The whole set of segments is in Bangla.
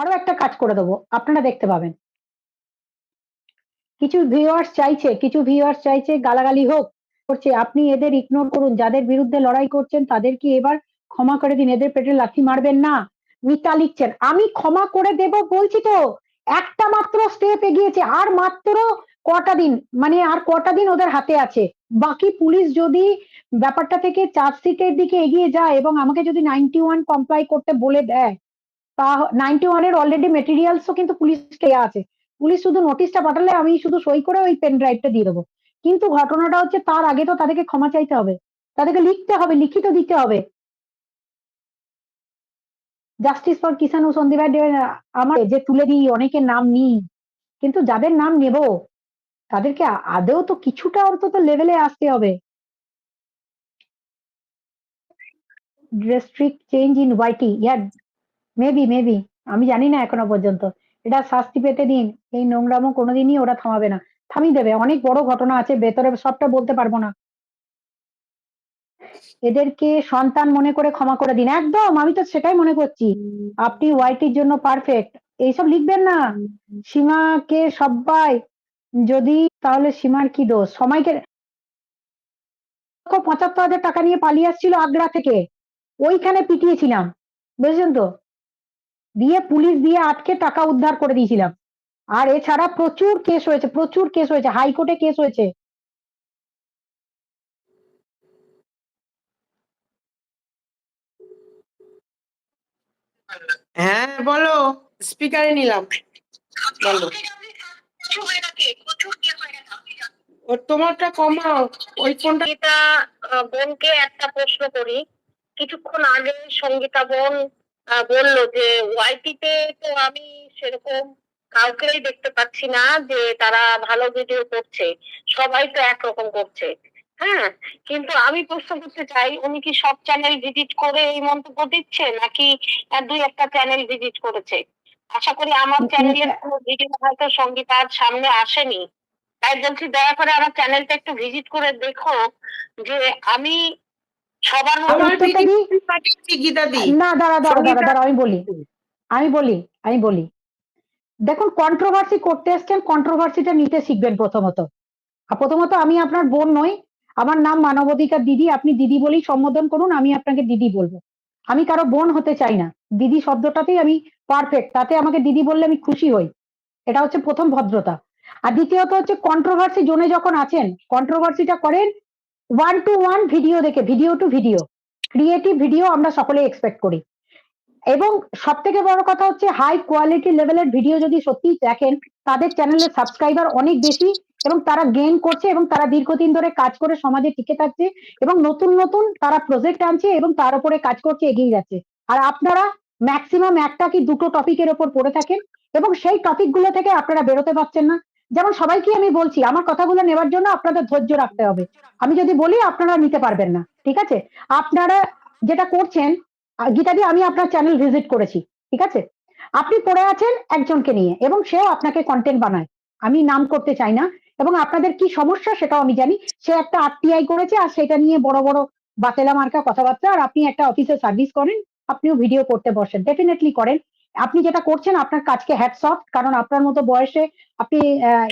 আরও একটা কাজ করে দেবো, আপনারা দেখতে পাবেন। কিছু ভিউয়ার্স চাইছে, কিছু ভিউয়ার্স চাইছে গালাগালি হোক করছে, আপনি এদের ইগনোর করুন, যাদের বিরুদ্ধে লড়াই করছেন তাদের কি এবার ক্ষমা করে দিন, এদের পেটে লাথি মারবেন না মিতা লিখছেন। আমি ক্ষমা করে দেব বলছি তো, একটা মাত্র স্টেপ এগিয়েছে, আর মাত্র কটা দিন মানে আর কটা দিন ওদের হাতে আছে। বাকি পুলিশ যদি ব্যাপারটা থেকে চার্জশিটের দিকে এগিয়ে যায় এবং আমাকে যদি নাইনটি ওয়ান কমপ্লাই করতে বলে দেয় তা নাইনটি ওয়ানের অলরেডি মেটেরিয়ালসও কিন্তু পুলিশকে আছে। পুলিশ শুধু নোটিশটা পাঠালে আমি শুধু সই করে ওই পেন ড্রাইভটা দিয়ে দেবো। কিন্তু ঘটনাটা হচ্ছে তার আগে তো তাদেরকে ক্ষমা চাইতে হবে। তাদেরকে লিখতে হবে, লিখিত দিতে হবে। জাস্টিস ফর কিষাণ ও সন্দীপ আমার যে তুলে দিই, অনেকের নাম নিই, কিন্তু যাদের নাম নেব, তাদেরকে আ- আদৌ তো কিছুটা অন্তত লেভেলে আসতে হবে। Restrict change in YT year maybe maybe আমি জানি না এখনও পর্যন্ত। এটা শাস্তি পেতে দিন। এই নোংরামো কোনোদিনই ওরা থামাবে না। থামিয়ে দেবে। অনেক বড় ঘটনা আছে, ভেতরে সবটা বলতে পারব না। এদেরকে সন্তান মনে করে ক্ষমা করে দিন। একদম, আমি তো সেটাই মনে করছি। আপনি ওয়াইটির জন্য পারফেক্ট এইসব লিখবেন না। সীমাকে সবাই যদি, তাহলে সীমার কি দোষ? সময়কে পঁচাত্তর হাজার টাকা নিয়ে পালিয়ে আসছিল আগ্রা থেকে। ওইখানে পিটিয়েছিলাম। বুঝলেন তো? দিয়ে পুলিশ দিয়ে আটকে টাকা উদ্ধার করে দিয়েছিলাম। আর এছাড়া প্রচুর কেস হয়েছে প্রচুর কেস হয়েছে হাইকোর্টে কেস হয়েছে। হ্যাঁ বলো। স্পিকারে নিলাম। বলো। ও তোমারটা কমাও। ওই ফোনটা বোনকে একটা প্রশ্ন করি। কিছুক্ষণ আগে সঙ্গীতা বোন বলল যে ওয়াইটিতে তো আমি সেরকম কাউকেই দেখতে পাচ্ছি না যে তারা ভালো ভিডিও করছে। সবাই তো একরকম করছে। হ্যাঁ? কিন্তু আমি প্রশ্ন করতে চাই উনি কি সব চ্যানেল ভিজিট করে এই মন্তব্য দিচ্ছে নাকি দুই একটা চ্যানেল ভিজিট করেছে? আশা করি আমার চ্যানেলের কোনো ভিডিও হয়তো সঙ্গীতার সামনে আসেনি। তাই বলছি দয়া করে আমার চ্যানেলটা একটু ভিজিট করে দেখো যে আমি সবার না দাঁড়া দাঁড়া দাঁড়া দাঁড়া আমি বলি। আমি বলি আমি বলি। দেখুন কন্ট্রোভার্সি করতে এসছেন কন্ট্রোভার্সিটা নিতে শিখবেন প্রথমত। প্রথমত আমি আপনার বোন নই আমার নাম মানবাধিকার দিদি আপনি দিদি বলেই সম্বোধন করুন আমি আপনাকে দিদি বলব। আমি কারও বোন হতে চাই না। দিদি শব্দটাতেই আমি পারফেক্ট তাতে আমাকে দিদি বললে আমি খুশি হই। এটা হচ্ছে প্রথম ভদ্রতা। আর দ্বিতীয়ত হচ্ছে কন্ট্রোভার্সি জোনে যখন আছেন কন্ট্রোভার্সিটা করেন ওয়ান টু ওয়ান ভিডিও দেখে video two video creative video আমরা সকলে এক্সপেক্ট করি। এবং সব থেকে বড় কথা হচ্ছে হাই কোয়ালিটি লেভেলের ভিডিও যদি সত্যি দেখেন, তাদের চ্যানেলের সাবস্ক্রাইবার অনেক বেশি এবং তারা গেইন করছে এবং তারা দীর্ঘদিন ধরে কাজ করে সমাজে টিকে থাকছে এবং নতুন নতুন তারা প্রজেক্ট আনছে এবং তার উপরে কাজ করছে, এগিয়ে যাচ্ছে। আর আপনারা ম্যাক্সিমাম একটা কি দুটো টপিকের ওপর পড়ে থাকেন এবং সেই টপিকগুলো থেকে আপনারা বেরোতে পারছেন না। যেমন সবাইকে আমি বলছি, আমার কথাগুলো নেওয়ার জন্য আপনাদের ধৈর্য রাখতে হবে। আমি যদি বলি, আপনারা নিতে পারবেন না, ঠিক আছে? আপনারা যেটা করছেন গীতাদি আমি আপনার চ্যানেল ভিজিট করেছি, ঠিক আছে? আপনি পড়ে আছেন একজনকে নিয়ে, এবং সেও আপনাকে কন্টেন্ট বানায়। আমি নাম করতে চাই না, এবং আপনাদের কি সমস্যা সেটাও আমি জানি। সে একটা আরটিআই করেছে, আর সেটা নিয়ে বড় বড় বাতেলা মার্কা কথাবার্তা, আর আপনি একটা অফিসে সার্ভিস করেন, আপনিও ভিডিও করতে বসেন ডেফিনেটলি করেন। আপনি যেটা করছেন, আপনার কাজকে হ্যাটস অফ কারণ আপনার মতো বয়সে আপনি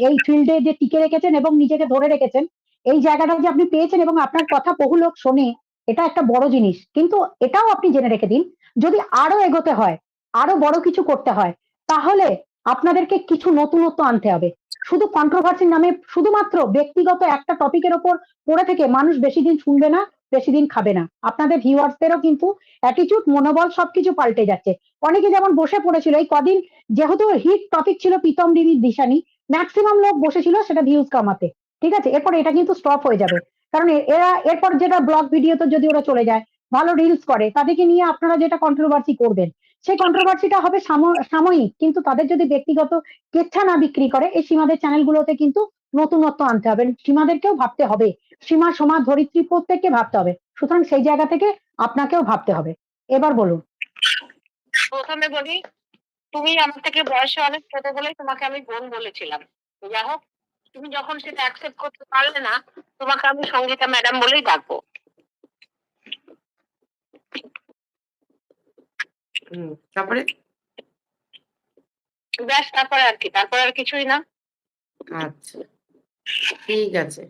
এই ফিল্ডে যে টিকে রেখেছেন এবং নিজেকে ধরে রেখেছেন, এই জায়গাটা যে আপনি পেয়েছেন এবং আপনার কথা বহু লোক শোনে, এটা একটা বড় জিনিস। কিন্তু এটাও আপনি জেনে রেখে দিন, যদি আরও এগোতে হয়, আরও বড় কিছু করতে হয়, তাহলে আপনাদেরকে কিছু নতুনত্ব আনতে হবে। শুধু কন্ট্রোভার্সির নামে, শুধুমাত্র ব্যক্তিগত একটা টপিকের ওপর পড়ে থেকে মানুষ বেশি দিন শুনবে না বেশি দিন খাবে না। আপনাদের ভিউয়ার্সদেরও কিন্তু অ্যাটিটিউড মনোবল সবকিছু পাল্টে যাচ্ছে। অনেকে যেমন বসে পড়েছিল, এই কদিন যেহেতু হিট টপিক ছিল প্রীতম রিমির দিশানি ম্যাক্সিমাম লোক বসেছিল সেটা ভিউজ কামাতে। ঠিক আছে? এরপর এটা কিন্তু স্টপ হয়ে যাবে। কারণ এরা, এরপর যেটা ব্লগ ভিডিও ভিডিওতে যদি ওরা চলে যায়, ভালো রিলস করে, তাদেরকে নিয়ে আপনারা যেটা কন্ট্রোভার্সি করবেন, সেই কন্ট্রোভার্সিটা হবে সাময়িক। কিন্তু তাদের যদি ব্যক্তিগত কেচ্ছা না বিক্রি করে, এই সীমাদের চ্যানেলগুলোতে কিন্তু নতুনত্ব আনতে হবে। সীমাদেরকেও ভাবতে হবে। সীমা সমাজ ধরিত্রী প্রত্যেককে ভাবতে হবে। সুতরাং সেই জায়গা থেকে আপনাকেও ভাবতে হবে। এবার বলুন। প্রথমে বলি তুমি আমার থেকে বয়সে অনেক ছোট বলেই তোমাকে আমি বোন বলেছিলাম। যাই হোক তুমি যখন সেটা অ্যাকসেপ্ট করতে পারলে না তোমাকে আমি সঙ্গীতা ম্যাডাম বলেই ডাকবো। তারপরে? ব্যাস তারপরে আর কি তারপরে আর কিছুই না। আচ্ছা। ঠিক আছে।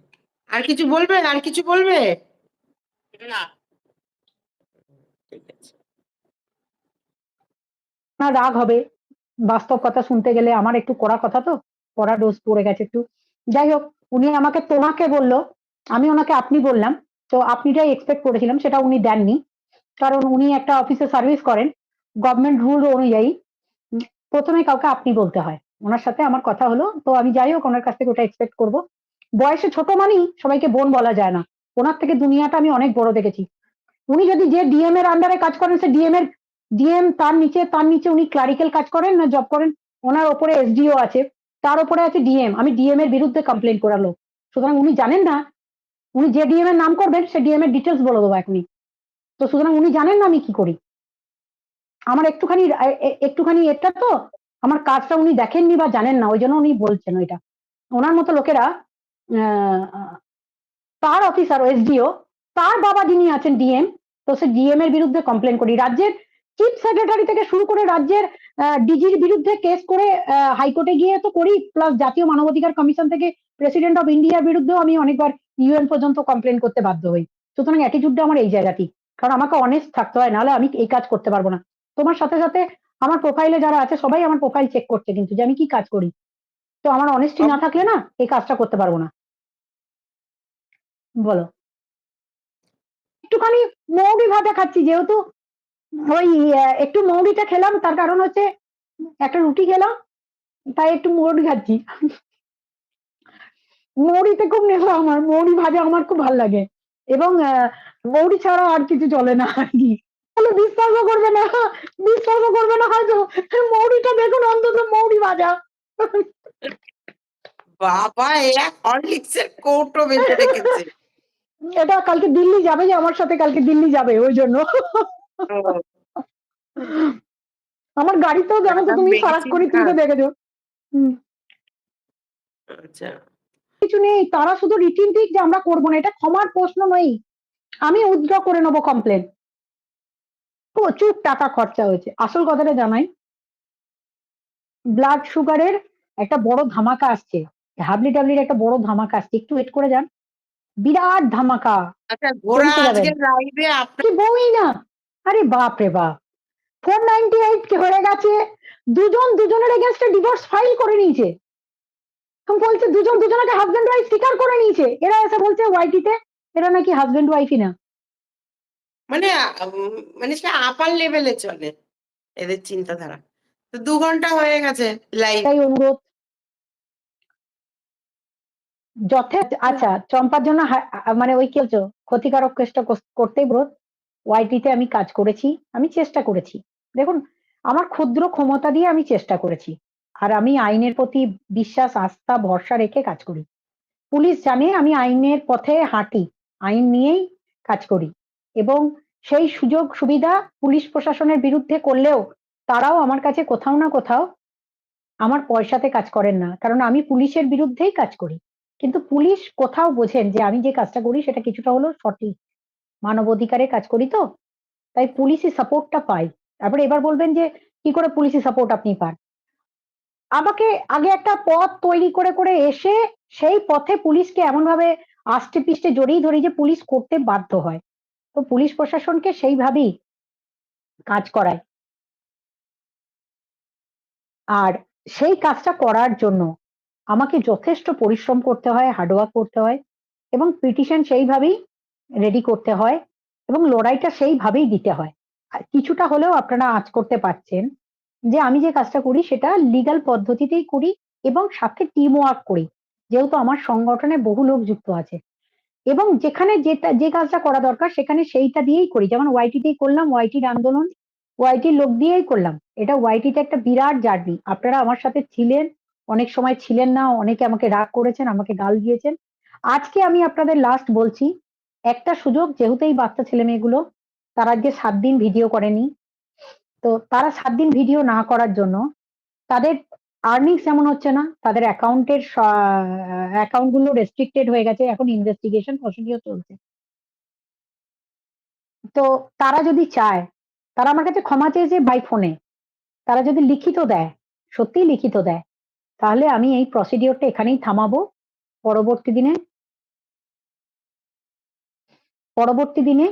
আর কিছু বলবে আর কিছু বলবে? না। ঠিক আছে। না রাগ হবে। বাস্তব কথা শুনতে গেলে আমার একটু কড়া কথা তো? কড়া ডোজ পড়ে গেছে একটু। যাই হোক উনি আমাকে তোমাকে বলল আমি ওনাকে আপনি বললাম। তো আপনি যাই এক্সপেক্ট করেছিলাম সেটা উনি দেননি। কারণ উনি একটা অফিসে সার্ভিস করেন। গভর্নমেন্ট রুল অনুযায়ী প্রথমে কাউকে আপনি বলতে হয়। ওনার সাথে আমার কথা হলো। তো আমি যাই হোক, ওনার কাছ থেকে ওটা এক্সপেক্ট করব। বয়সে ছোট মানেই সবাইকে বোন বলা যায় না। ওনার থেকে দুনিয়াটা আমি অনেক বড় দেখেছি। উনি যদি যে ডিএম এর আন্ডারে কাজ করেন, সে ডিএম এর ডিএম তার নিচে তার নিচে উনি ক্লারিক্যাল কাজ করেন না জব করেন, ওনার ওপরে এসডিও আছে, তার ওপরে আছে ডিএম আমি ডিএম এর বিরুদ্ধে কমপ্লেন করালো। সুতরাং উনি জানেন না, উনি যে ডিএম এর নাম করবেন, সে ডিএম এর ডিটেলস বলে দেবো এখনই। তো সুতরাং উনি জানেন না আমি কি করি। আমার একটুখানি একটুখানি এটা তো আমার কাজটা উনি দেখেননি বা জানেন না ওই জন্য উনি বলছেন ওইটা। ওনার মতো লোকেরা তার অফিসার, এসডিও, তার বাবা যিনি আছেন ডিএম, তো সে ডিএম এর বিরুদ্ধে কমপ্লেন করি। রাজ্যের চিফ সেক্রেটারি থেকে শুরু করে রাজ্যের ডিজির বিরুদ্ধে কেস করে হাইকোর্টে গিয়ে তো করি প্লাস জাতীয় মানবাধিকার কমিশন থেকে প্রেসিডেন্ট অফ ইন্ডিয়ার বিরুদ্ধেও আমি অনেকবার ইউএন পর্যন্ত কমপ্লেন করতে বাধ্য হই। সুতরাং অ্যাটিটিউডটা আমার এই জায়গাটি কারণ আমাকে অনেস্ট থাকতে হয়, নাহলে আমি এই কাজ করতে পারব না। তোমার সাথে সাথে আমার প্রোফাইলে যারা আছে সবাই আমার প্রোফাইল চেক করছে কিন্তু যে আমি কি কাজ করি। তো আমার অনেস্টি না থাকলে না এই কাজটা করতে পারব না। বলো। একটুখানি মৌরি ভাজা খাচ্ছি যেহেতু ওই একটু মৌরিটা খেলাম তার কারণ হচ্ছে একটা রুটি খেলাম তাই একটু মৌরি খাচ্ছি। মৌরিতে খুব নেশা আমার মৌরি ভাজা আমার খুব ভালো লাগে। এবং মৌরি ছাড়া আর কিছু চলে না আর কি। বিশ্বাসও করবে না। বিশ্বাসও করবে না হয়তো। মৌরিটা দেখুন অন্তত মৌরি ভাজা বাবা এক হরলিক্সের কৌটো বেঁচে রেখেছে। এটা কালকে দিল্লি যাবে যে আমার সাথে কালকে দিল্লি যাবে ওই জন্য। আমার গাড়িতেও জানো তো তুমি ফারাক করে তুলতে দেখেছ। হুম, আচ্ছা। কিছু নেই তারা শুধু রিটিন দিক যে আমরা করব না এটা ক্ষমার প্রশ্ন নয়। আমি উইথড্র করে নেব কমপ্লেন প্রচুর টাকা খরচা হয়েছে। আসল কথাটা জানাই ব্লাড সুগারের একটা বড় ধামাকা আসছে। হাবলি টাবলির একটা বড় ধামাকা আসছে। একটু ওয়েট করে যান। বিরাট ধামাকা। আচ্ছা বউই না? আরে বাপ রে বাপ। ফোর নাইনটি এইট হয়ে গেছে। দুজন দুজনের এগেনস্টে ডিভোর্স ফাইল করে নিয়েছে। বলছে দুজন দুজনকে হাজব্যান্ড ওয়াইফ স্বীকার করে নিয়েছে। এরা এসে বলছে ওয়াইটিতে এরা নাকি হাজব্যান্ড ওয়াইফই না। মানে মানে সে আপার লেভেলে চলে এদের চিন্তাধারা। তো দু ঘণ্টা হয়ে গেছে লাইভ অনুরোধ। যথেষ্ট আচ্ছা চম্পার জন্য মানে ওই কি বলছো, ক্ষতিকারক কেসটা করতেই ব্রত ওয়াইটিতে আমি কাজ করেছি, আমি চেষ্টা করেছি। দেখুন, আমার ক্ষুদ্র ক্ষমতা দিয়ে আমি চেষ্টা করেছি। আর আমি আইনের প্রতি বিশ্বাস, আস্থা, ভরসা রেখে কাজ করি। পুলিশ জানে আমি আইনের পথে হাঁটি, আইন নিয়েই কাজ করি। এবং সেই সুযোগ সুবিধা পুলিশ প্রশাসনের বিরুদ্ধে করলেও তারাও আমার কাছে কোথাও না কোথাও আমার পয়সাতে কাজ করেন না। কারণ আমি পুলিশের বিরুদ্ধেই কাজ করি। কিন্তু পুলিশ কোথাও বোঝেন যে আমি যে কাজটা করি সেটা কিছুটা হলো সঠিক মানবাধিকারে কাজ করি তো। তাই পুলিশি সাপোর্টটা পাই তারপরে এবার বলবেন যে, কি করে পুলিশি সাপোর্ট আপনি পান? আমাকে আগে একটা পথ তৈরি করে করে এসে সেই পথে পুলিশকে এমন ভাবে আষ্টে পিষ্টে জড়িয়ে ধরি যে পুলিশ করতে বাধ্য হয়। তো পুলিশ প্রশাসনকে সেইভাবেই কাজ করায়। আর সেই কাজটা করার জন্য আমাকে যথেষ্ট পরিশ্রম করতে হয় হার্ডওয়ার্ক করতে হয় এবং পিটিশন সেইভাবেই রেডি করতে হয় এবং লড়াইটা সেইভাবেই দিতে হয়। কিছুটা হলেও আপনারা আঁচ করতে পারছেন যে আমি যে কাজটা করি সেটা লিগ্যাল পদ্ধতিতেই করি এবং সাথে টিম ওয়ার্ক করি। যেহেতু আমার সংগঠনে বহু লোক যুক্ত আছে। এবং যেখানে যেটা, যে কাজটা করা দরকার সেখানে সেইটা দিয়েই করি। যেমন ওয়াইটিতেই করলাম ওয়াইটির আন্দোলন ওয়াইটির লোক দিয়েই করলাম। এটা ওয়াইটিতে একটা বিরাট জার্নি। আপনারা আমার সাথে ছিলেন, অনেক সময় ছিলেন না, অনেকে আমাকে রাগ করেছেন, আমাকে গাল দিয়েছেন। আজকে আমি আপনাদের লাস্ট বলছি, একটা সুযোগ, যেহেতু এই বাচ্চা ছেলে মেয়েগুলো, তারা আজকে সাত দিন ভিডিও করেনি। তো তারা সাত দিন ভিডিও না করার জন্য তাদের আর্নিংস যেমন হচ্ছে না। তাদের অ্যাকাউন্টের অ্যাকাউন্টগুলো রেস্ট্রিক্টেড হয়ে গেছে। এখন ইনভেস্টিগেশন প্রসিডিও চলছে। তো তারা যদি চায়, তারা আমার কাছে ক্ষমা চেয়েছে বাই ফোনে তারা যদি লিখিত দেয়, সত্যিই লিখিত দেয়, তাহলে আমি এই প্রসিডিওরটা এখানেই থামাবো। পরবর্তী দিনে পরবর্তী দিনে,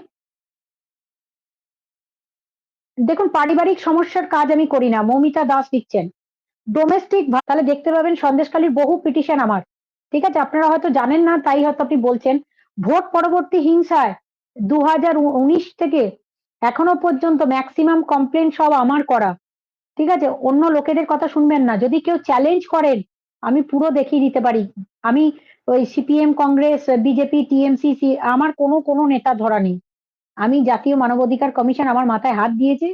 দেখুন, পারিবারিক সমস্যার কাজ আমি করি না। মৌমিতা দাস দিচ্ছেন ডোমেস্টিক তাহলে দেখতে পাবেন সন্দেশখালীর বহু পিটিশন আমার। ঠিক আছে? আপনারা হয়তো জানেন না, তাই হয়তো আপনি বলছেন। ভোট পরবর্তী হিংসায় দু থেকে এখনও পর্যন্ত ম্যাক্সিমাম কমপ্লেন সব আমার করা। ঠিক আছে? অন্য লোকেদের কথা শুনবেন না। যদি কেউ চ্যালেঞ্জ করেন, আমি পুরো দেখিয়ে দিতে পারি। আমি ওই সিপিএম কংগ্রেস বিজেপি টিএমসি আমার কোনো কোনো নেতা ধরা নেই। আমি জাতীয় মানবাধিকার কমিশন আমার মাথায় হাত দিয়েছে,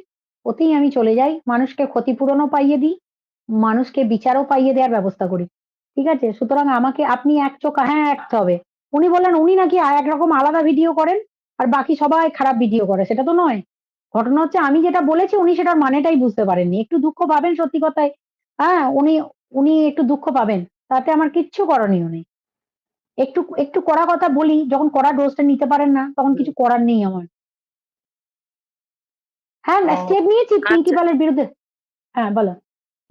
ওতেই আমি চলে যাই। মানুষকে ক্ষতিপূরণও পাইয়ে দিই। মানুষকে বিচারও পাইয়ে দেওয়ার ব্যবস্থা করি। ঠিক আছে? সুতরাং আমাকে আপনি এক চোখ হ্যাঁ রাখতে হবে। উনি বললেন উনি নাকি একরকম আলাদা ভিডিও করেন আর বাকি সবাই খারাপ ভিডিও করে। সেটা তো নয়। ঘটনা হচ্ছে আমি যেটা বলেছি উনি সেটার মানেটাই বুঝতে পারেননি। একটু দুঃখ পাবেন সত্যি কথায়। হ্যাঁ উনি উনি একটু দুঃখ পাবেন। তাতে আমার কিচ্ছু করণীয় নেই। একটু একটু কড়া কথা বলি যখন কড়া ডোজটা নিতে পারেন না তখন কিছু করার নেই আমার। হ্যাঁ স্টেপ নিয়েছি পিঙ্কি আচ্ছা। বিরুদ্ধে। হ্যাঁ বলো।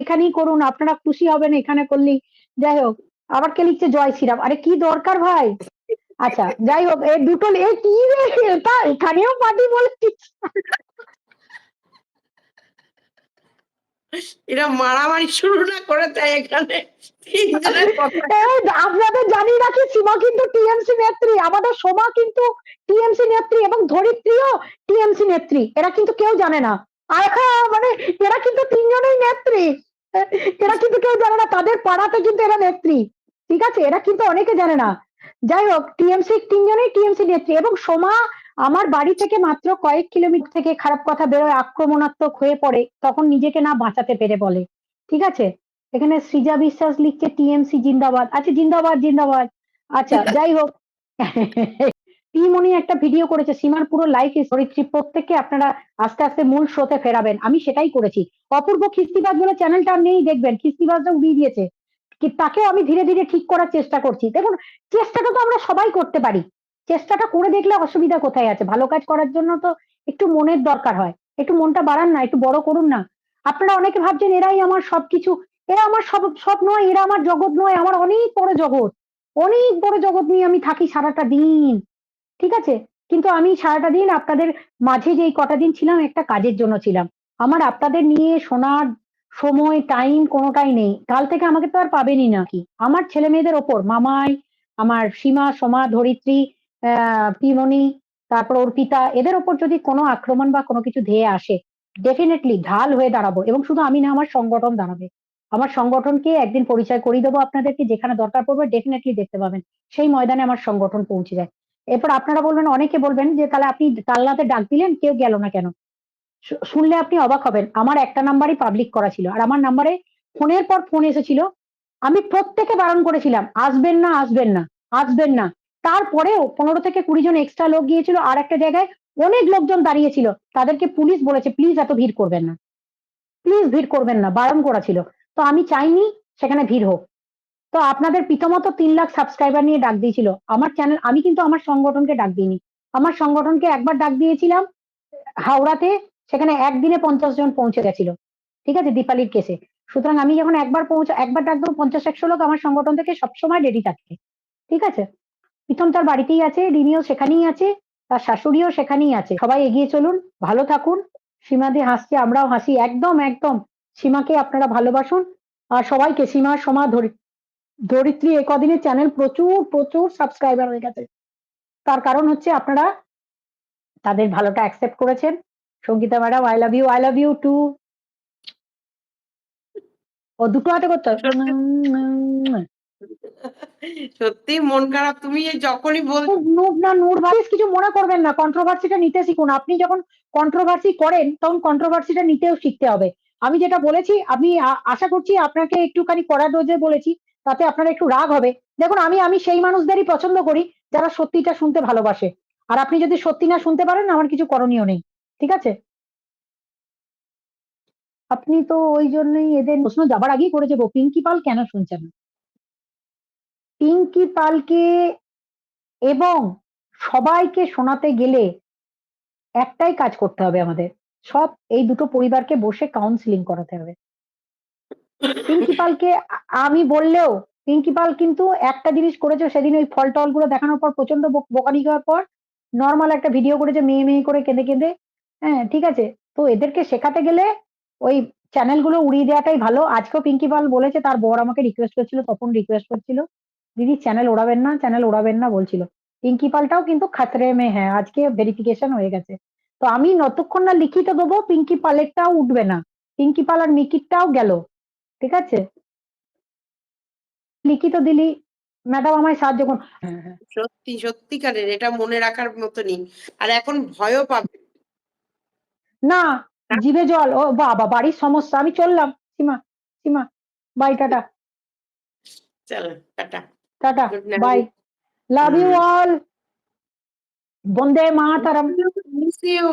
এখানেই করুন আপনারা খুশি হবেন এখানে করলেই। যাই হোক আবার কে লিখছে জয় শ্রীরাম? আরে কি দরকার ভাই? আচ্ছা যাই হোক এই দুটো এ কি রে? এটা এখানেও পার্টি বলছিস এরা মারামারি শুরু না করে তাই এখানে। আপনাদের জানি রাখি সীমা কিন্তু টিএমসি নেত্রী আমাদের সোমা কিন্তু টিএমসি নেত্রী এবং ধরিত্রীও টিএমসি নেত্রী। এরা কিন্তু কেউ জানে না। হ্যাঁ, মানে এরা কিন্তু তিনজনেই নেত্রী। এরা কিন্তু কেউ জানে না, তাদের পাড়াতে কিন্তু এরা নেত্রী, ঠিক আছে? এরা কিন্তু অনেকে জানে না। যাই হোক, টিএমসি, তিনজনেই টিএমসি নেত্রী এবং সোমা আমার বাড়ি থেকে মাত্র কয়েক কিলোমিটার থেকে খারাপ কথা বেরোয়, আক্রমণাত্মক হয়ে পড়ে, তখন নিজেকে না বাঁচাতে পেরে বলে, ঠিক আছে? এখানে সৃজা বিশ্বাস লিখছে, টিএমসি জিন্দাবাদ। আচ্ছা জিন্দাবাদ জিন্দাবাদ। আচ্ছা যাই হোক। টিমনি একটা ভিডিও করেছে, সীমার পুরো লাইফ হিস্টোরি প্রত্যেককে আপনারা আস্তে আস্তে মূল স্রোতে ফেরাবেন। আমি সেটাই করেছি। অপূর্ব খিস্তিবাজ বলে চ্যানেলটা নেই, দেখবেন। খিস্তিবাজটা উড়িয়ে দিয়েছে। কি, তাকেও আমি ধীরে ধীরে ঠিক করার চেষ্টা করছি। দেখুন, চেষ্টাটা তো আমরা সবাই করতে পারি। চেষ্টাটা করে দেখলে অসুবিধা কোথায় আছে? ভালো কাজ করার জন্য তো একটু মনের দরকার হয়। একটু মনটা বাড়ান না, একটু বড় করুন না। আপনারা অনেকে ভাবছেন, এরাই আমার সবকিছু। এরা আমার সব সব নয়, এরা আমার জগৎ নয়, আমার অনেক বড় জগৎ। অনেক বড় জগৎ নিয়ে আমি থাকি সারাটা দিন। ঠিক আছে? কিন্তু আমি সারাটা দিন আপনাদের মাঝে যেই কটা দিন ছিলাম, একটা কাজের জন্য ছিলাম। আমার আপনাদের নিয়ে শোনার সময় টাইম কোনোটাই নেই। কাল থেকে আমাকে তো আর পাবেনই নাকি আমার ছেলে মেয়েদের ওপর, মামাই, আমার সীমা, সোমা, ধরিত্রী পিমনি, তারপর অর্পিতা, এদের ওপর যদি কোনো আক্রমণ বা কোনো কিছু ধেয়ে আসে ডেফিনেটলি ঢাল হয়ে দাঁড়াবো। এবং শুধু আমি না, আমার সংগঠন দাঁড়াবে। আমার সংগঠনকে একদিন পরিচয় করিয়ে দেবো আপনাদেরকে, যেখানে দরকার পড়বে ডেফিনেটলি দেখতে পাবেন। সেই ময়দানে আমার সংগঠন পৌঁছে যায়। এরপর আপনারা বলবেন, অনেকে বলবেন যে, তাহলে আপনি কালনাতে ডাক দিলেন, কেউ গেল না কেন? শুনলে আপনি অবাক হবেন। আমার একটা নাম্বারই পাবলিক করা ছিল আর আমার নাম্বারে ফোনের পর ফোন এসেছিল। আমি প্রত্যেকে বারণ করেছিলাম, আসবেন না আসবেন না আসবেন না। তারপরেও পনেরো থেকে কুড়ি জন এক্সট্রা লোক গিয়েছিল আর একটা জায়গায় অনেক লোকজন দাঁড়িয়েছিল। তাদেরকে পুলিশ বলেছে, প্লিজ এত ভিড় করবেন না। প্লিজ ভিড় করবেন না। বারণ করা ছিল। তো আমি চাইনি সেখানে ভিড় হোক। তো আপনাদের পিতামত তিন লাখ সাবস্ক্রাইবার নিয়ে ডাক দিয়েছিল। আমার চ্যানেল আমি কিন্তু আমার সংগঠনকে ডাক দিইনি। আমার সংগঠনকে একবার ডাক দিয়েছিলাম হাওড়াতে, সেখানে একদিনে পঞ্চাশ জন পৌঁছে গেছিল। ঠিক আছে? দীপালির কেসে সুতরাং আমি যখন একবার পৌঁছ, একবার ডাক দেবো, পঞ্চাশ, একশো লোক আমার সংগঠন থেকে সবসময় রেডি থাকে। ঠিক আছে? প্রীতম তার বাড়িতেই আছে, রিনিও সেখানেই আছে, তার শাশুড়িও সেখানেই আছে। সবাই এগিয়ে চলুন, ভালো থাকুন। সীমাদি হাসছে, আমরাও হাসি। একদম একদম। সীমাকে আপনারা ভালোবাসুন। আর সবাইকে সীমা সমা ধরিত্রী এ কদিনের চ্যানেল প্রচুর প্রচুর সাবস্ক্রাইবার হয়ে গেছে। তার কারণ হচ্ছে আপনারা তাদের ভালোটা অ্যাকসেপ্ট করেছেন। Sangeeta madam I love you I love you too ও দুটো হাতে করতে। হবে সত্যি মন খারাপ তুমি যখনই বল নূর না নূর ভাই কিছু মনে করবেন না। কন্ট্রোভার্সিটা নিতে শিখুন। আপনি যখন কন্ট্রোভার্সি করেন তখন কন্ট্রোভার্সিটা নিতেও শিখতে হবে। আমি যেটা বলেছি আমি আশা করছি আপনাকে একটুখানি কড়া ডোজে বলেছি। তাতে আপনার একটু রাগ হবে। দেখুন, আমি আমি সেই মানুষদেরই পছন্দ করি যারা সত্যিটা শুনতে ভালোবাসে। আর আপনি যদি সত্যি না শুনতে পারেন, আমার কিছু করণীয় নেই। ঠিক আছে? আপনি তো ওই জন্যই এদের প্রশ্ন যাবার আগেই করে যাব। পিঙ্কি পাল কেন শুনছেন পিঙ্কি পালকে এবং সবাইকে শোনাতে গেলে একটাই কাজ করতে হবে আমাদের। সব, এই দুটো পরিবারকে বসে কাউন্সিলিং করাতে হবে। পিঙ্কি আমি বললেও পিঙ্কি পাল কিন্তু একটা জিনিস করেছে, সেদিন ওই ফল টলগুলো দেখানোর পর প্রচণ্ড বোক- বকানি খাওয়ার পর নর্মাল একটা ভিডিও করেছে, মেয়ে মেয়ে করে কেঁদে কেঁদে। হ্যাঁ ঠিক আছে। তো এদেরকে শেখাতে গেলে ওই চ্যানেলগুলো উড়িয়ে দেওয়াটাই ভালো। আজকেও পিঙ্কি পাল বলেছে, তার বর আমাকে রিকোয়েস্ট করছিল তখন রিকোয়েস্ট করছিল। দিদি চ্যানেল ওড়াবেন না চ্যানেল ওড়াবেন না বলছিল। পিঙ্কি পালটাও কিন্তু খাতরে মে হ্যাঁ আজকে ভেরিফিকেশন হয়ে গেছে। তো আমি যতক্ষণ না লিখিত দেবো পিঙ্কি পালেরটাও উঠবে না। পিঙ্কি পাল আর মিকিরটাও গেল। ঠিক আছে? লিখিত দিলি। ম্যাডাম আমায় সাহায্য করুন। হ্যাঁ হ্যাঁ। সত্যি সত্যিকারের এটা মনে রাখার মতনই। আর এখন ভয়ও পাবে। না জিভে জল। ও বাবা বাড়ির সমস্যা। আমি চললাম। Seema Seema bye tata. চলো tata. Tata bye love you all Vande Mataram. Miss you